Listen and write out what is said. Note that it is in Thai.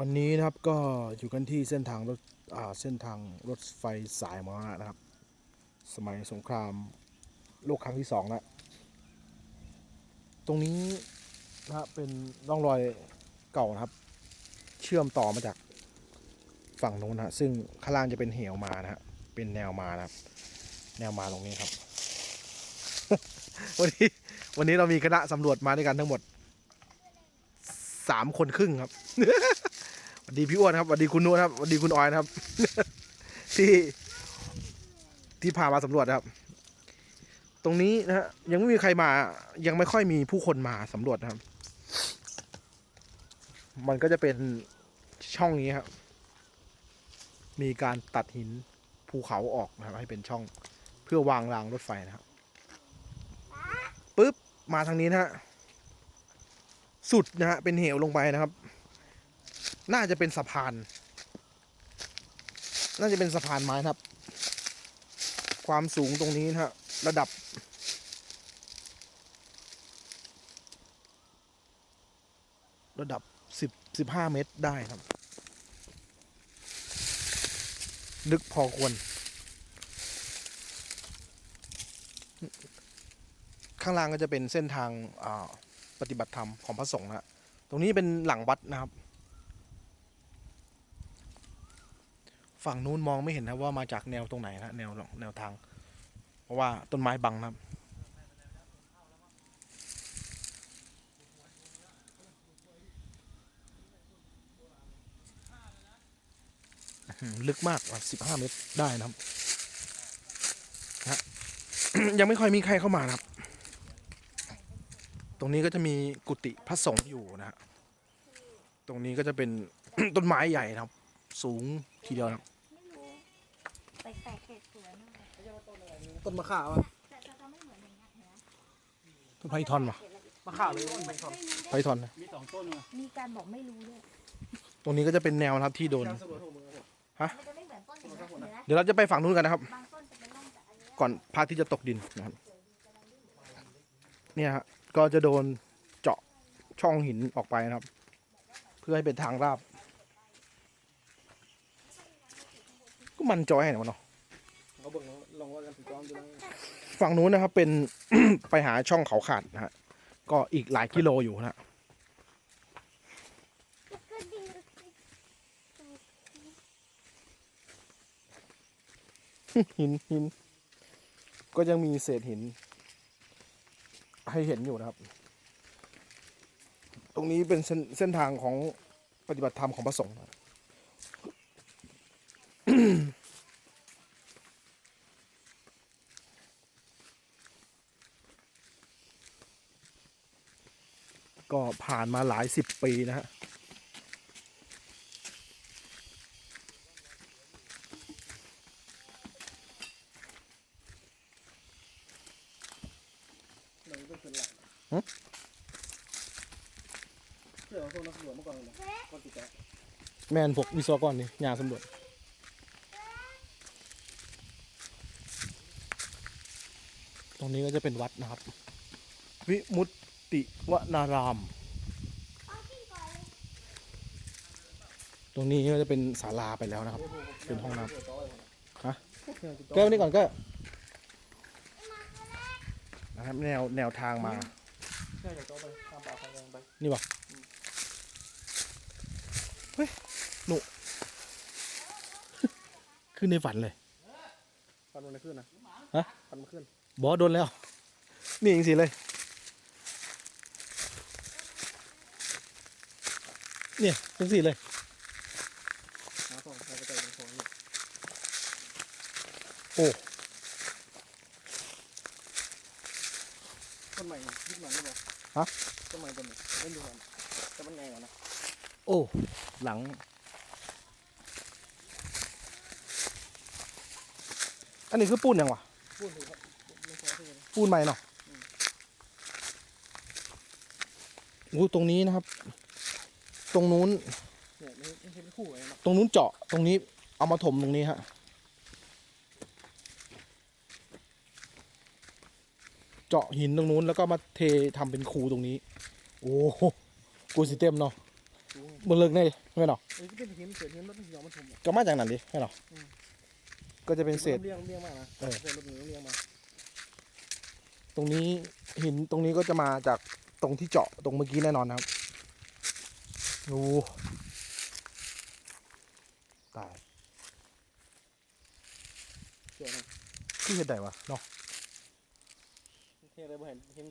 วันนี้นะครับก็อยู่กันที่เส้นทางรถเส้นทางรถไฟสายมานะครับ สมัยสงครามโลกครั้งที่สองแล้วตรงนี้นะเป็นร่องรอยเก่านะครับ เชื่อมต่อมาจากฝั่งโน้นนะฮะซึ่งข้างล่างจะเป็นเหวมานะฮะเป็นแนวมานะครับ แนวมาตรงนี้ครับ วันนี้วันนี้เรามีคณะสำรวจมาด้วยกันทั้งหมด สามคนครึ่งครับสวัสดีพี่อ้วนครับสวัสดีคุณนุ่นครับสวัสดีคุณออยนะครับ ที่ที่พามาสำรวจครับ ตรงนี้นะฮะยังไม่มีใครมา ยังไม่ค่อยมีผู้คนมาสำรวจนะครับ มันก็จะเป็นช่องนี้ครับ มีการตัดหินภูเขาออกนะครับ ให้เป็นช่องเพื่อวางรางรถไฟนะครับปุ๊บมาทางนี้นะฮะ สุดนะฮะเป็นเหวลงไปนะครับ น่าจะเป็นสะพาน น่าจะเป็นสะพานไม้นะครับ ความสูงตรงนี้นะฮะระดับ ระดับสิบสิบห้าเมตรได้ครับลึกพอควร ข้างล่างก็จะเป็นเส้นทางอ่า ปฏิบัติธรรมของพระสงฆ์นะตรงนี้เป็นหลังวัดนะครับ ฝั่งนู้นมองไม่เห็นนะว่ามาจากแนวตรงไหนนะแนวแนวทาง เพราะว่าต้นไม้บังนะครับลึกมากว่าสิบห้าเมตรได้นะครับนะยังไม่ค่อยมีใครเข้ามานะครับ ตรงนี้ก็จะมีกุฏิพระสงฆ์อยู่นะฮะตรงนี้ก็จะเป็น ต้นไม้ใหญ่นะครับ สูงทีเดียวนะครับไม่รู้แปลกๆเกล็ดสวยมากต้นมะขามอะแต่แต่จะไม่เหมือนอย่างเงี้ยเห็นไหมต้นไผ่ทอนวะมะขามเลยต้นมะขามไผ่ทอนนะมีสองต้นเลยมีการบอกไม่รู้ด้วยตรงนี้ก็จะเป็นแนวนะครับที่โดนน้ำสมุนของมึงครับผมมันจะไม่เหมือนต้นอย่างเงี้ยเห็นไหมเดี๋ยวเราจะไปฝั่งนู้นกันนะครับ บางต้นจะเป็นร่องแต่อันเนี้ยก่อนพระอาทิตย์จะตกดินนะครับ เนี่ยฮะ ก็จะโดนเจาะช่องหินออกไปนะครับ เพื่อให้เป็นทางราบ ก็มันจอยให้หน่อยเนาะเขาเบิ่งแล้วลองว่ากันถึงจอมดูนะฝั่งนู้นนะครับเป็น ไปหาช่องเขาขาดนะฮะก็อีกหลายกิโลอยู่นะฮะหินหินก็ยังมีเศษหิน ให้เห็นอยู่นะครับ ตรงนี้เป็นเส้นเส้นทางของปฏิบัติธรรมของพระสงฆ์ก็ผ่านมาหลายสิบปีนะฮะ เป็นหลักหึ เชื่อว่าพวกนักสำรวจเมื่อก่อนนะก่อนติดแกะแมนพวกวิศวกรนี่ยาสำรวจตรงนี้ก็จะเป็นวัดนะครับ วิมุตติวนาราม ตรงนี้ก็จะเป็นศาลาไปแล้วนะครับ เป็นห้องน้ำ ฮะ แก้วนี้ก่อนก็ นะครับแนวแนวทางมาใช่เดี๋ยวจอไปตามป่าทางแดงไปนี่วะเฮ้ยหนูขึ้นในฝันเลยปันมันไม่ขึ้นนะฮะปันมันขึ้นบอสโดนแล้ว นี่จริงๆเลย เนี่ยจังสิเลยหาสองใครไปเตะตรงของนี่โอ้ ต้นใหม่ยุคหลังนี่บอกฮะ ต้นใหม่ต้นนี้เล่นดูกันแต่มันไงวะนะโอ้ หลัง อันนี้คือปูนยังวะ พูดถูกครับไม่พอที่จะปูนใหม่เนาะโอ้ตรงนี้นะครับ ตรงนู้น เนี่ยไม่ไม่ใช่ไม่คู่เลยนะตรงนู้นเจาะ ตรงนี้เอามาถมตรงนี้ฮะ เจาะหินตรงนู้นแล้วก็มาเททำเป็นคูตรงนี้ โอ้โหกูสิเต็มเนาะจูงบนเลิกแน่ดิไม่หรอกเอ้ยก็เป็นหินเศษหินรถยอมมันถมก็มาจากนั้นดิไม่หรอกอืมก็จะเป็นเศษเลี้ยงเลี้ยงมากนะเออเศษรถหนีเลี้ยงมา ตรงนี้หินตรงนี้ก็จะมาจากตรงที่เจาะตรงเมื่อกี้แน่นอนครับดูตายเกี่ยวนะที่เห็นไหนวะเนาะ เที่ยอะไรบ่เห็นเห็น